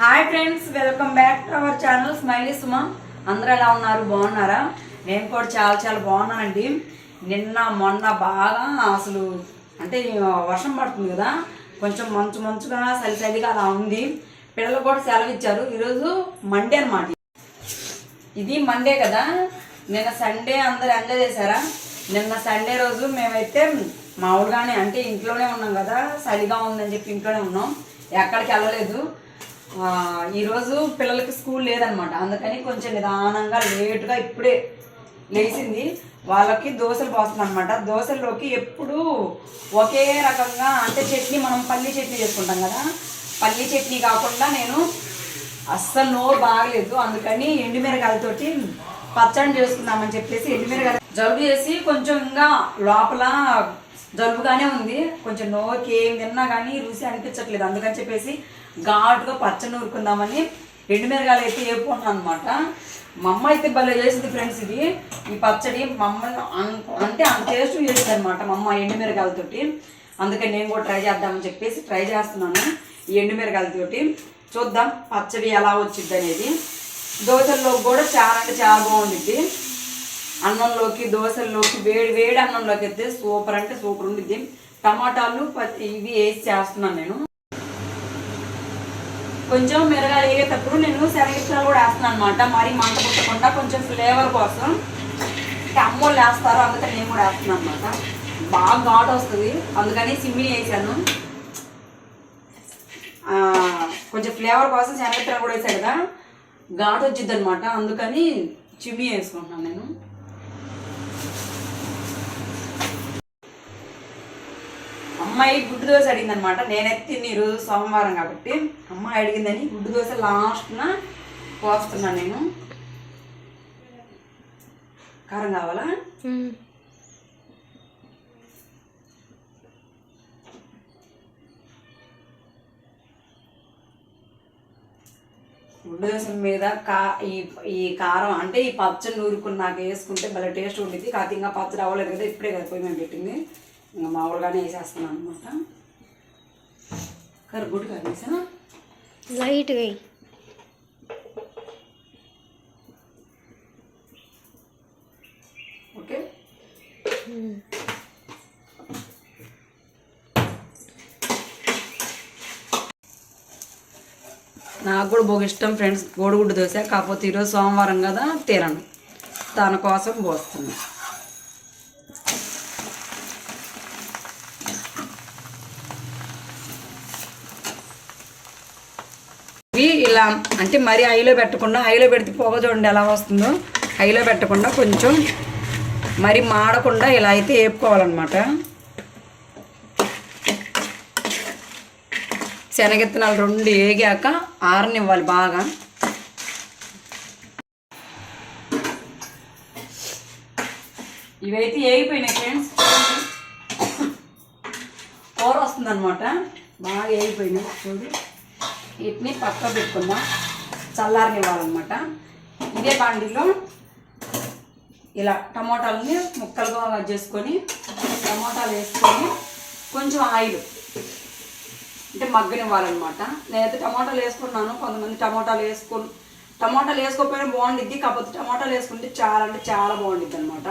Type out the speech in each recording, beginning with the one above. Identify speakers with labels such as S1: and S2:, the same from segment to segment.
S1: Hi friends welcome back to our channel Smiley Suma అందరూ ఎలా ఉన్నారు? బాగున్నారా? నేను కూడా చాలా చాలా బాగున్నానండి. నిన్న మొన్న బాగా అసలు అంటే వర్షం పడుతుంది కదా. కొంచెం మంచు మంచుగా చలి చలిగా అలా ఉంది. పిల్లలు కూడా సెలవు ఇచ్చారు. ఈరోజు మండే అనమాట ఇది మండే కదా. నిన్న సండే అందరు ఎంజాయ్ చేశారా? నిన్న సండే రోజు మేమైతే మామూలుగానే అంటే ఇంట్లోనే ఉన్నాం కదా. చలిగా ఉందని చెప్పి ఇంట్లోనే ఉన్నాం. ఎక్కడికి వెళ్ళలేదు. ఈరోజు పిల్లలకి స్కూల్ లేదనమాట అందుకని కొంచెం నిదానంగా లేటుగా ఇప్పుడే లేచింది. వాళ్ళకి దోశలు పోస్తుంది అనమాట దోశల్లోకి ఎప్పుడు ఒకే రకంగా అంటే చట్నీ మనం పల్లీ చట్నీ చేసుకుంటాం కదా. పల్లీ చట్నీ కాకుండా నేను అస్సలు నోరు బాగలేదు. అందుకని ఎండుమిరకాయలతోటి పచ్చడి చేసుకుందామని చెప్పేసి ఎండుమిరగాయలు జలుబు చేసి కొంచెం ఇంకా లోపల జలుబుగానే ఉంది. కొంచెం నోరుకి ఏం తిన్నా కానీ రుచి అనిపించట్లేదు. అందుకని చెప్పేసి ఘాటుగా పచ్చడి నూరుకుందామని ఎండుమిరగాయలు అయితే వేపుకున్నాను అనమాట మా అమ్మ అయితే భలే చేసింది ఫ్రెండ్స్ ఇది. ఈ పచ్చడి మా అమ్మ అంటే అంత టేస్ట్ చేసింది అనమాట మా అమ్మ ఎండుమిరగాయలతోటి అందుకని నేను కూడా ట్రై చేద్దామని చెప్పేసి ట్రై చేస్తున్నాను ఈ ఎండుమిరగాయలతోటి చూద్దాం పచ్చడి ఎలా వచ్చింది అనేది దోశల్లో కూడా చాలా అంటే చాలా బాగుండిద్ది. అన్నంలోకి దోశల్లోకి వేడి వేడి అన్నంలోకి అయితే సూపర్ అంటే సూపర్ ఉండిద్ది. టమాటాలు ఇవి వేసి చేస్తున్నాను నేను. కొంచెం మిరగాలు వేగేటప్పుడు నేను శనగిస్తాలు కూడా వేస్తున్నాను అనమాట మరి మంట పుట్టకుండా కొంచెం ఫ్లేవర్ కోసం అమ్మోళ్ళు వేస్తారు అందుకని నేను కూడా వేస్తున్నాను అనమాట బాగా ఘాటు వస్తుంది. అందుకని సిమ్మిని వేసాను. కొంచెం ఫ్లేవర్ కోసం శనగిత్తనాలు కూడా వేసాడు కదా. ఘాటు వచ్చింది అనమాట అందుకని చిమ్మి వేసుకుంటున్నాను నేను. అమ్మాయి గుడ్డు దోశ అడిగింది అనమాట నేనైతే ఈరోజు సోమవారం కాబట్టి అమ్మాయి అడిగిందని గుడ్డు దోశ లాస్ట్న పోస్తున్నాను నేను. కారం కావాలా? గుడ్డు దోశ మీద కా ఈ ఈ కారం అంటే ఈ పచ్చడి నూరుకుని నాకు వేసుకుంటే భలే టేస్ట్ ఉంటుంది కాకపోతే ఇంకా పచ్చడి అవ్వలేదు కదా ఇప్పుడే కదా పోయి మేము పెట్టింది. ఇంకా మామూలుగానే వేసేస్తున్నాను అనమాట కర్రీ వేసానా?
S2: లైట్ వేయి.
S1: ఓకే. నాకు కూడా బాగా ఇష్టం ఫ్రెండ్స్. కోడిగుడ్డు దోశ కాకపోతే ఈరోజు సోమవారం కదా తినను. తన కోసం పోస్తుంది ఇవి ఇలా అంటే మరి హైలో పెట్టకుండా హైలో పెడితే పొగ చూడండి ఎలా వస్తుందో. హైలో పెట్టకుండా కొంచెం మరి మాడకుండా ఇలా అయితే వేపుకోవాలన్నమాట. శనగిత్తనాలు రెండు వేగాక ఆరనివ్వాలి బాగా. ఇవైతే వేగిపోయినాయి ఫ్రెండ్స్. కూర వస్తుందన్నమాట. బాగా వేగిపోయినాయి. చూడు. వీటిని పక్క పెట్టుకుందాం. చల్లారనివ్వాలన్నమాట. ఇదే బాండిలో ఇలా టమోటాలని ముక్కలుగా కట్ చేసుకొని టమోటాలు వేసుకొని కొంచెం ఆయిల్ అంటే మగ్గనివ్వాలన్నమాట. నేనైతే టమాటాలు వేసుకున్నాను కొంతమంది టమాటాలు వేసుకొని. టమాటాలు వేసుకోకపోయినా బాగుండిద్ది కాకపోతే టమాటాలు వేసుకుంటే చాలా అంటే చాలా బాగుండిద్ది అనమాట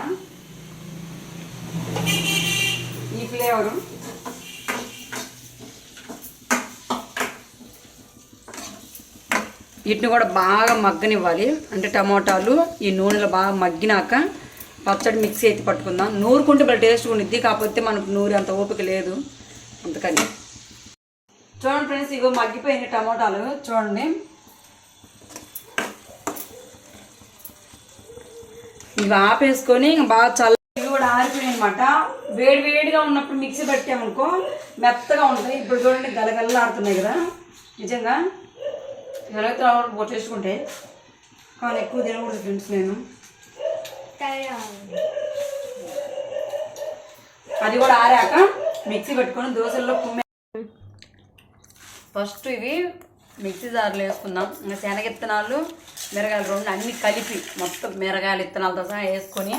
S1: ఈ ఫ్లేవరు వీటిని కూడా బాగా మగ్గనివ్వాలి. అంటే టమోటాలు ఈ నూనెలో బాగా మగ్గినాక పచ్చడి మిక్సీ అయితే పట్టుకుందాం. నూరుకుంటే భలే టేస్ట్ ఉండిద్ది కాకపోతే మనకు నూరు అంత ఓపిక లేదు. అందుకని. చూడండి ఫ్రెండ్స్ ఇగో మగ్గిపోయింది టమోటాలు. చూడండి. ఇవి ఆపేసుకొని ఇంక బాగా చల్ల ఇవి కూడా ఆరిపోయినాయి అనమాట వేడి వేడిగా ఉన్నప్పుడు మిక్సీ పెట్టామనుకో మెత్తగా ఉంటాయి. ఇప్పుడు చూడండి గలగల్లాడుతున్నాయి కదా. నిజంగా ఎవరైతే పొట్టేసుకుంటే కానీ ఎక్కువ తినకూడదు ఫ్రెండ్స్ నేను. అది కూడా ఆరాక మిక్సీ పెట్టుకొని దోశల్లో కుమ్మే ఫస్ట్ ఇవి మిక్సీ జార్లు వేసుకుందాం. ఇంకా శనగిత్తనాలు మిరగాయలు రెండు అన్ని కలిపి మొత్తం మిరగాయలు ఇత్తనాలతో సహా వేసుకొని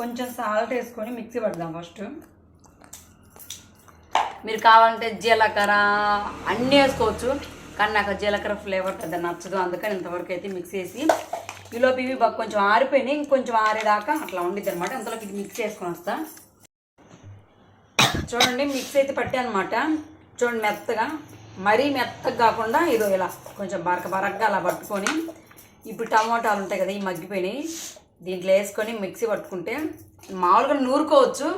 S1: కొంచెం సాల్ట్ వేసుకొని మిక్సీ పడదాం ఫస్ట్ మీరు కావాలంటే జీలకర్ర అన్నీ వేసుకోవచ్చు. కానీ నాకు జీలకర్ర ఫ్లేవర్ పెద్ద నచ్చదు. అందుకని ఇంతవరకు అయితే మిక్స్ చేసి ఈలోపు ఇవి బాగా కొంచెం ఆరిపోయినాయి. ఇంకొంచెం ఆరేదాకా అట్లా ఉండిద్ది అనమాట ఇంతలోకి ఇది మిక్స్ చేసుకొని వస్తా. చూడండి మిక్స్ అయితే పట్టానమాట చూడండి మెత్తగా మరీ మెత్తగా కాకుండా ఇదో ఇలా కొంచెం బరక బరకగా అలా పట్టుకొని ఇప్పుడు టమోటాలు ఉంటాయి కదా ఈ మగ్గిపోయినాయి. దీంట్లో వేసుకొని మిక్సీ పట్టుకుంటే మామూలుగా నూరుకోవచ్చు.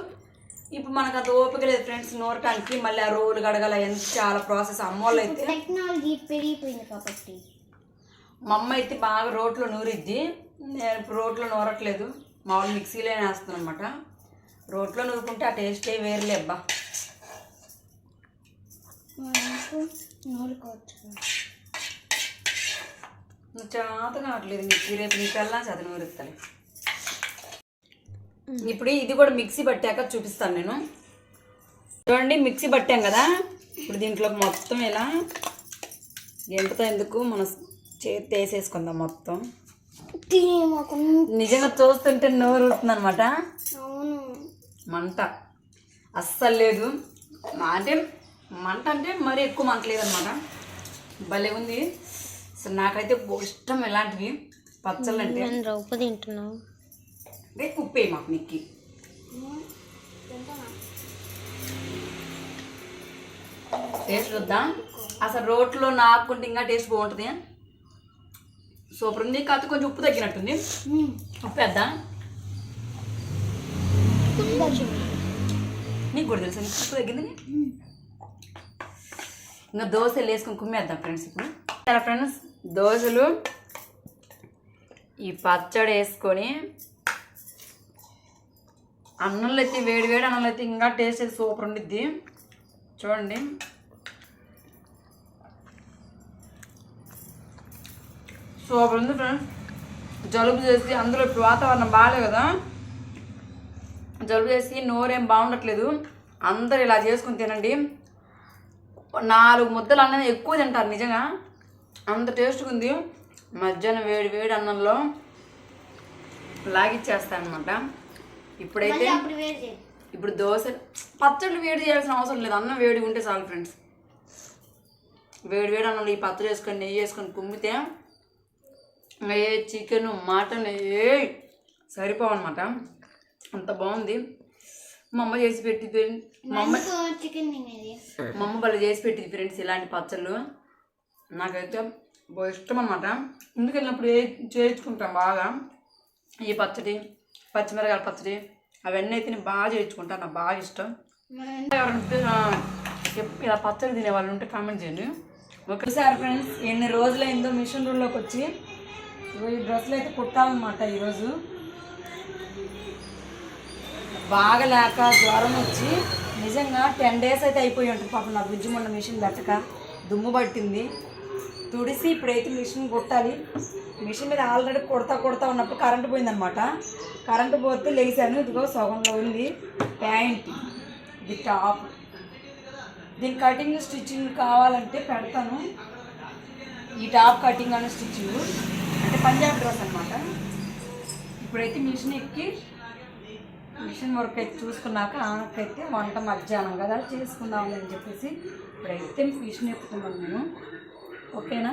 S1: ఇప్పుడు మనకు అంత ఓపిక లేదు ఫ్రెండ్స్ నూరటానికి మళ్ళీ ఆ రోలు గడగల ఎంత చాలా ప్రాసెస్. అమ్మోళ్ళు అయితే
S2: టెక్నాలజీ పెరిగిపోయింది కాబట్టి.
S1: మా అమ్మ అయితే బాగా రోట్లో నూరిద్ది. నేను ఇప్పుడు రోట్లో నూరట్లేదు. మామూలు మిక్సీలోనే వేస్తాను అనమాట రోట్లో నూరుకుంటే ఆ టేస్టే వేరులే అబ్బా. చేత కావట్లేదు మిక్సీ రేపు నీకల్లా చదివి నూరుతాను ఇప్పుడు ఇది కూడా మిక్సీ పట్టాక చూపిస్తాను నేను. చూడండి మిక్సీ పట్టాం కదా? ఇప్పుడు దీంట్లో మొత్తం ఇలా ఎంతతో ఎందుకు మన చేతి వేసేసుకుందాం మొత్తం? నిజంగా చూస్తుంటే నోరు అనమాట
S2: అవును.
S1: మంట. అస్సలు లేదు. అంటే మంట అంటే మరీ ఎక్కువ మంట లేదనమాట భలే ఉంది. అసలు నాకైతే ఇష్టం ఇలాంటివి. పచ్చళ్ళు అంటే
S2: తింటున్నావు
S1: ఉప్పే మాకు నిక్కి. టేస్ట్ చూద్దాం? అసలు రోట్లో నాకుంటే ఇంకా టేస్ట్ బాగుంటుంది సూపర్ ఉంది. కాకపోతే కొంచెం ఉప్పు తగ్గినట్టుంది. ఉప్పు వేద్దాం? నీకు కూడా తెలుసు ఉప్పు తగ్గింది? ఇంకా దోశలు వేసుకొని కుమ్మేద్దాం ఫ్రెండ్స్ ఇప్పుడు. సరే ఫ్రెండ్స్ దోశలు ఈ పచ్చడి వేసుకొని అన్నంలో అయితే వేడి వేడి అన్నంలో అయితే ఇంకా టేస్ట్ అయితే సూపర్ ఉండిద్ది. చూడండి. సూపర్ ఉంది ఫ్రెండ్స్. జలుబు చేసి అందులో ఇప్పుడు వాతావరణం బాగాలే కదా. జలుబు చేసి నోరేం బాగుండట్లేదు. అందరు ఇలా చేసుకుని తినండి. నాలుగు ముద్దలు అన్నం ఎక్కువ తింటారు నిజంగా. అంత టేస్ట్గా ఉంది. మధ్యాహ్నం వేడి వేడి అన్నంలో లాగిచ్చేస్తాయి అనమాట ఇప్పుడైతే ఇప్పుడు దోశ పచ్చళ్ళు వేడి చేయాల్సిన అవసరం లేదు. అన్నం వేడిగా ఉంటే చాలు ఫ్రెండ్స్. వేడి వేడి అన్నంలో ఈ పచ్చడి వేసుకొని నెయ్యి వేసుకొని కుమ్మితే ఏ చికెన్ మటన్ ఏ సరిపోవన్నమాట. అంత బాగుంది. మా అమ్మ చేసి పెట్టింది. మా అమ్మ
S2: చికెన్ తినేది.
S1: మా అమ్మ వాళ్ళు చేసి పెట్టింది ఫ్రెండ్స్ ఇలాంటి పచ్చళ్ళు. నాకైతే బాగా ఇష్టం అనమాట ఇందుకు వెళ్ళినప్పుడు ఏ చేయించుకుంటాం బాగా ఈ పచ్చడి. పచ్చిమిరకాయల పచ్చడి అవన్నీ అయితే నేను బాగా చేయించుకుంటాను నాకు బాగా ఇష్టం. ఎవరైనా ఇలా పచ్చడి తినే వాళ్ళు ఉంటే కామెంట్ చేయండి. ఒకసారి ఫ్రెండ్స్ ఎన్ని రోజులైందో మిషన్ రూమ్లోకి వచ్చి ఈ డ్రెస్సులు అయితే కుట్టాలన్నమాట ఈరోజు. బాగా లేక జ్వరం వచ్చి నిజంగా టెన్ డేస్ అయితే అయిపోయి ఉంటుంది పాపం నా బుజ్జి మొన్న మిషన్ పెట్టక. దుమ్ము పట్టింది. తుడిసి ఇప్పుడైతే మిషన్ కుట్టాలి. మిషన్ మీద ఆల్రెడీ కుడతా కుడతా ఉన్నప్పుడు కరెంటు పోయిందనమాట కరెంటు పోతే లేచాను ఇదిగో సగంలో ఉంది. ప్యాంట్. ఇది టాప్. దీని కటింగ్ స్టిచ్చింగ్ కావాలంటే పెడతాను. ఈ టాప్ కటింగ్ అనే స్టిచ్చింగ్. అంటే పంజాబ్ డ్రెస్ అనమాట ఇప్పుడైతే మిషన్ ఎక్కి మిషన్ వర్క్ అయితే చూసుకున్నాక ఆనకైతే వంట మధ్యాహ్నం కదా చేసుకుందామని అని చెప్పేసి ఇప్పుడైతే మిషన్ ఎక్కుతున్నాను నేను. ఓకేనా?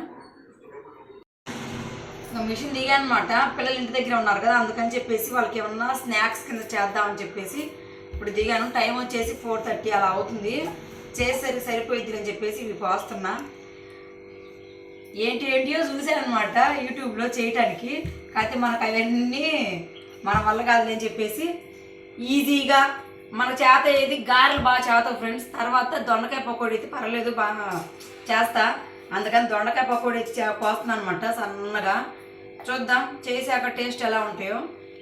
S1: మిషన్ దిగానమాట పిల్లలు ఇంటి దగ్గర ఉన్నారు కదా అందుకని చెప్పేసి వాళ్ళకి ఏమన్నా స్నాక్స్ కింద చేద్దామని చెప్పేసి ఇప్పుడు దిగాను. టైం వచ్చేసి ఫోర్ థర్టీ అలా అవుతుంది. చేసేసరికి సరిపోయింది అని చెప్పేసి ఇవి పోస్తున్నా. ఏంటి ఏంటియో చూశానమాట అనమాట యూట్యూబ్లో చేయటానికి. కాకపోతే మనకు అవన్నీ మన వల్ల కాదు అని చెప్పేసి ఈజీగా మన చేత ఏది గారెలు బాగా చేస్తావు ఫ్రెండ్స్. తర్వాత దొండకాయ పకోడీ అయితే పర్లేదు బాగా చేస్తా. అందుకని దొండకాయ పకోడీ అయితే పోస్తున్నా కోస్తున్నాను అనమాట సన్నగా. చూద్దాం. చేసాక టేస్ట్ ఎలా ఉంటాయో.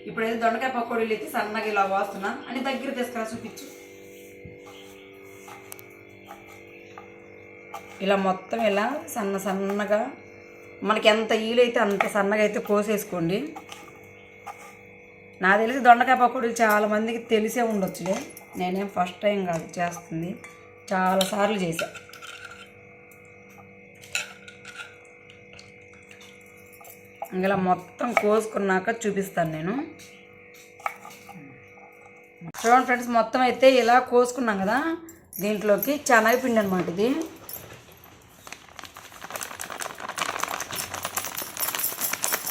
S1: ఇప్పుడైతే దొండకాయ పకోడీలు అయితే సన్నగా ఇలా పోస్తున్నా అని దగ్గర తీసుకురా చూపించు. ఇలా మొత్తం ఇలా సన్న సన్నగా మనకి ఎంత ఈలైతే అంత సన్నగా అయితే కోసేసుకోండి. నాకు తెలిసి దొండకాయ పకోడీలు చాలామందికి తెలిసే ఉండొచ్చులే. నేనేం ఫస్ట్ టైం కాదు చేస్తుంది. చాలాసార్లు చేశాను ఇలా మొత్తం కోసుకున్నాక చూపిస్తాను నేను. చూడండి ఫ్రెండ్స్ మొత్తం అయితే ఇలా కోసుకున్నాం కదా దీంట్లోకి చెనగ పిండి అనమాట ఇది.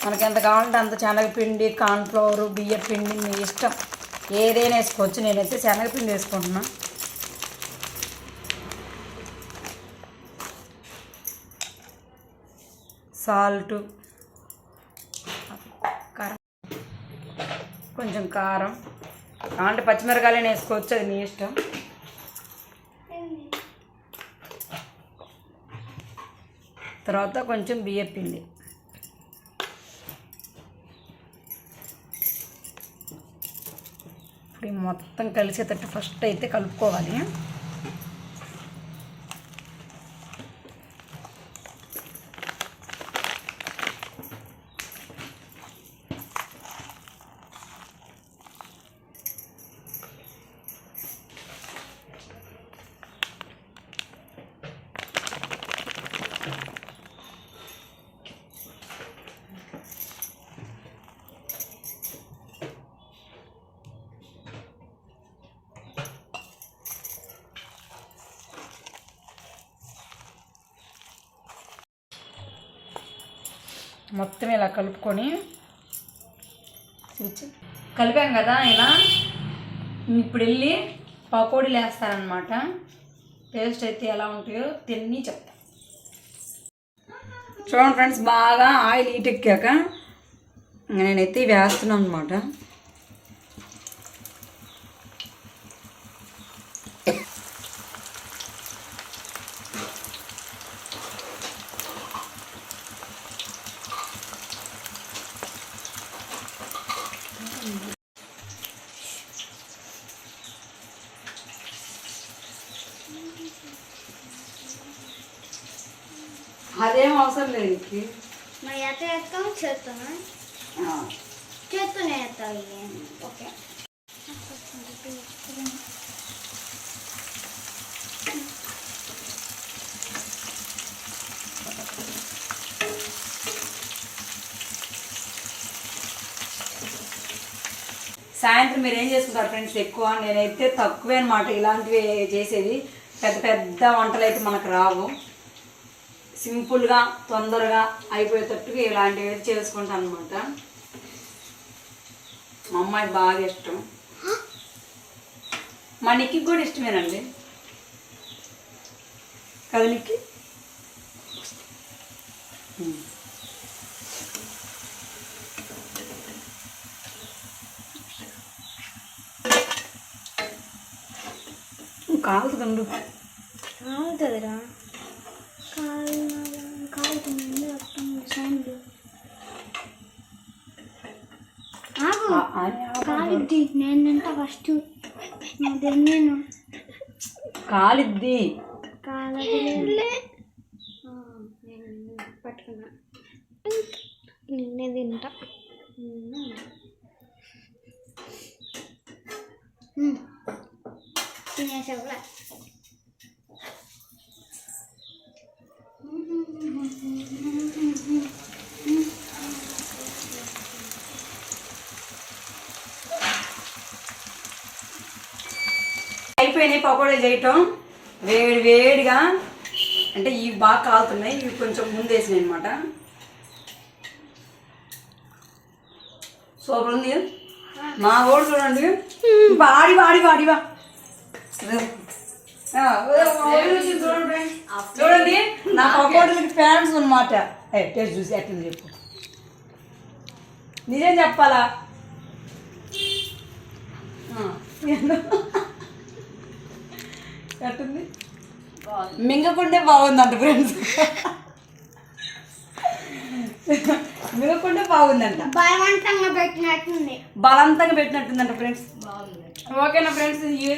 S1: మనకి ఎంత కావాలంటే అంత శనగపిండి కార్న్ఫ్లవర్ బియ్య పిండి మీ ఇష్టం. ఏదైనా వేసుకోవచ్చు. నేనైతే శనగపిండి వేసుకుంటున్నా. సాల్ట్. కొంచెం కారం. అంటే పచ్చిమిరకాయలు వేసుకోవచ్చు అది మీ ఇష్టం. తర్వాత కొంచెం బియ్య పిండి. ఇప్పుడు మొత్తం కలిసేటట్టు ఫస్ట్ అయితే కలుపుకోవాలి. మొత్తం ఇలా కలుపుకొని స్విచ్ కలిపాం కదా ఇలా. ఇప్పుడు వెళ్ళి పకోడీలు వేస్తారనమాట టేస్ట్ అయితే ఎలా ఉంటాయో తిని చెప్తా. చూడండి ఫ్రెండ్స్ బాగా ఆయిల్ హీట్ ఎక్కాక నేనైతే వేస్తున్నాను అనమాట అదేం అవసరం లేదు.
S2: మరి ఎట్లా చేస్తూనే ఓకే.
S1: సాయంత్రం మీరు ఏం చేసుకుంటారు ఫ్రెండ్స్? ఎక్కువ నేనైతే తక్కువే అనమాట ఇలాంటివి చేసేది. పెద్ద పెద్ద వంటలు అయితే మనకు రావు. సింపుల్గా తొందరగా అయిపోయేటట్టుగా ఇలాంటివి అయితే చేసుకుంటాను అనమాట మా అమ్మాయి బాగా ఇష్టం. మా నిక్కి కూడా ఇష్టమేనండి. కదా నిక్కి? కాదు కాలుతుండు
S2: కాలుతుందిరా కాలు కాలుతుంది వస్తుంది సౌండ్ ఆగు కాలుద్ది నేను తింటా ఫస్ట్ అది నేను
S1: కాలిద్ది.
S2: కాలది పట్టుకున్నా. నిన్నే తింటా. తినేసా
S1: అయిపోయినాయి పకోడీ చేయటం. వేడి వేడిగా అంటే ఇవి బాగా కాలుతున్నాయి ఇవి కొంచెం ముందేసినాయి అనమాట సూపర్ ఉంది. మా ఓడి చూడండి. వాడి వాడి వాడివా చూడండి. నా పకోడీలకి ఫ్యాన్స్ అనమాట ఏ టేస్ట్ చూసి ఎట్లా చెప్పు. నిజం చెప్పాలా? ఎట్టుంది? మింగకుంటే బాగుందంట ఫ్రెండ్స్ మింగకుంటే బాగుందంట.
S2: బలవంతంగా పెట్టినట్టుంది.
S1: బలవంతంగా పెట్టినట్టుందంట ఫ్రెండ్స్ ఓకేనా ఫ్రెండ్స్ ఈ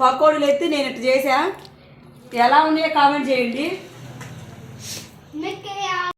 S1: పకోడీలు అయితే నేను ఇట్లా చేసా ఎలా ఉన్నాయో కామెంట్ చేయండి.
S2: మీకు